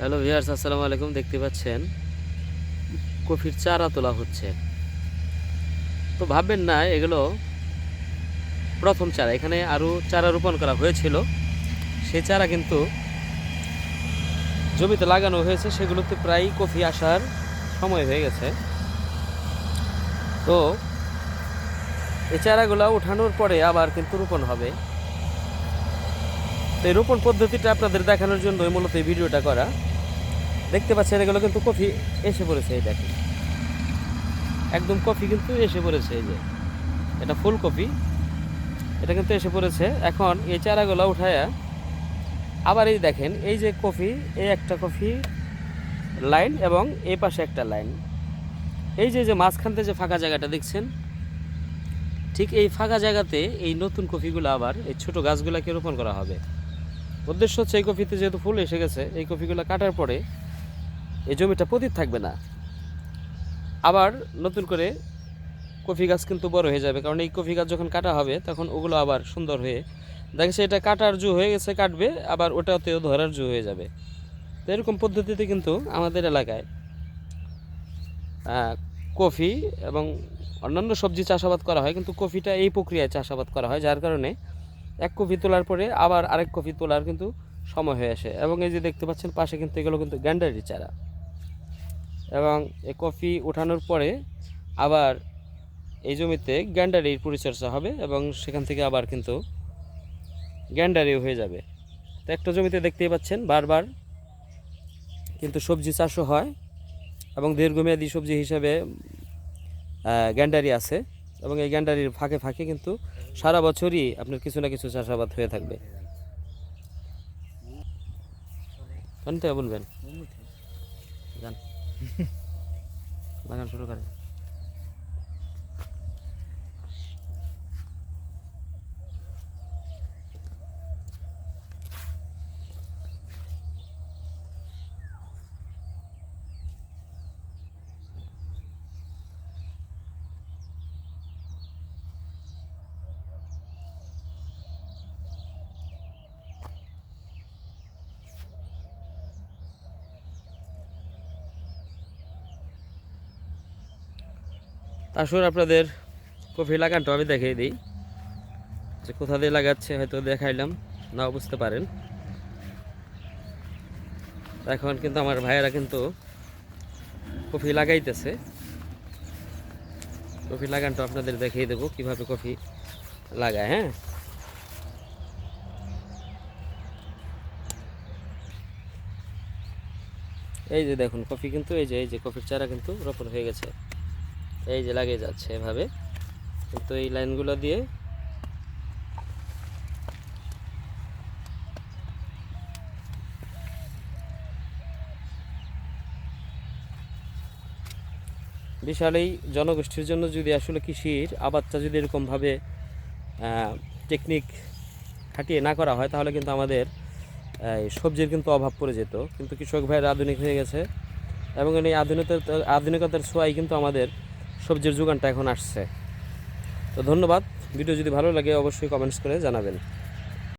Hello viewers, আসসালামু আলাইকুম। দেখতে পাচ্ছেন, কফির চারা তোলা হচ্ছে। তো ভাববেন না, এগুলো প্রথম চারা। এখানে আরও চারা রোপণ করা হয়েছিল। সেই চারা কিন্তু জমিতে লাগানো হয়েছে। সেগুলোতে প্রায় কফি আসার সময় হয়ে গেছে। তো এই চারাগুলো ওঠানোর পরে আবার কিন্তু রোপণ হবে। এই রোপণ পদ্ধতিটা আপনাদের দেখানোর জন্য ওই মূলত এই ভিডিওটা করা। দেখতে পাচ্ছেন, এগুলো কিন্তু কফি এসে পড়েছে, এই দেখেন। একদম কফি কিন্তু এসে পড়েছে, এই যে। এটা ফুল কফি। এটা কিন্তু এসে পড়েছে। এখন এই চারাগুলো উঠায়া আবার এই দেখেন, এই যে কফি, এই একটা কফি লাইন এবং এই পাশে একটা লাইন। এই যে যে মাঝখান থেকে যে ফাঁকা জায়গাটা দেখছেন, ঠিক এই ফাঁকা জায়গাতে এই নতুন কফিগুলো আবার এই ছোটো গাছগুলোকে রোপণ করা হবে। উদ্দেশ্য হচ্ছে এই কফিতে যেহেতু ফুল এসে গেছে, এই কফিগুলো কাটার পরে এই জমিটা পতিত থাকবে না। আবার নতুন করে কফি গাছ কিন্তু বড় হয়ে যাবে, কারণ এই কফি গাছ যখন কাটা হবে, তখন ওগুলো আবার সুন্দর হয়ে দেখছে এটা কাটার জু হয়ে গেছে, কাটবে, আবার ওটাতেও ধরার জু হয়ে যাবে। তো এরকম পদ্ধতিতে কিন্তু আমাদের এলাকায় কফি এবং অন্যান্য সবজি চাষাবাদ করা হয়, কিন্তু কফিটা এই প্রক্রিয়ায় চাষাবাদ করা হয়, যার কারণে এক কপি তোলার পরে আবার আরেক কপি তোলার কিন্তু সময় হয়ে আসে। এবং এই যে দেখতে পাচ্ছেন, পাশে কিন্তু এগুলো কিন্তু গ্যান্ডারি চারা। এবং এ কফি ওঠানোর পরে আবার এই জমিতে গ্যান্ডারির পরিচর্যা হবে এবং সেখান থেকে আবার কিন্তু গ্যান্ডারিও হয়ে যাবে। তো একটা জমিতে দেখতেই পাচ্ছেন, বারবার কিন্তু সবজি চাষও হয় এবং দীর্ঘমেয়াদী সবজি হিসাবে গ্যান্ডারি আছে। এবং এই গ্যান্ডারির ফাঁকে ফাঁকে কিন্তু সারা বছরই আপনার কিছু না কিছু চাষাবাদ হয়ে থাকবে। কোনটা বলবেন? বাগান শুরু করেন। আসুন আপনাদের কফি লাগানটা আমি দেখিয়ে দিই। যে কোথা দিয়ে লাগাচ্ছে হয়তো দেখাইলাম, নাও বুঝতে পারেন। এখন কিন্তু আমার ভাইয়েরা কিন্তু কফি লাগাইতেছে। কফি লাগানটা আপনাদের দেখিয়ে দেবো, কীভাবে কফি লাগায় হ্যাঁ? এই যে দেখুন, কফি কিন্তু, এই যে এই যে কফির চারা কিন্তু রোপণ হয়ে গেছে। এই যে লাগিয়ে যাচ্ছে এভাবে। কিন্তু এই লাইনগুলো দিয়ে বিশাল এই জনগোষ্ঠীর জন্য যদি আসলে কৃষির আবাদটা যদি এরকমভাবে টেকনিক খাটিয়ে না করা হয়, তাহলে কিন্তু আমাদের সবজির কিন্তু অভাব পড়ে যেত। কিন্তু কৃষক ভাইয়ের আধুনিক হয়ে গেছে এবং এই আধুনিকতার আধুনিকতার ছোঁয়াই কিন্তু আমাদের সবজির যোগানটা এখন আসছে। তো ধন্যবাদ। ভিডিও যদি ভালো লাগে অবশ্যই কমেন্টস করে জানাবেন।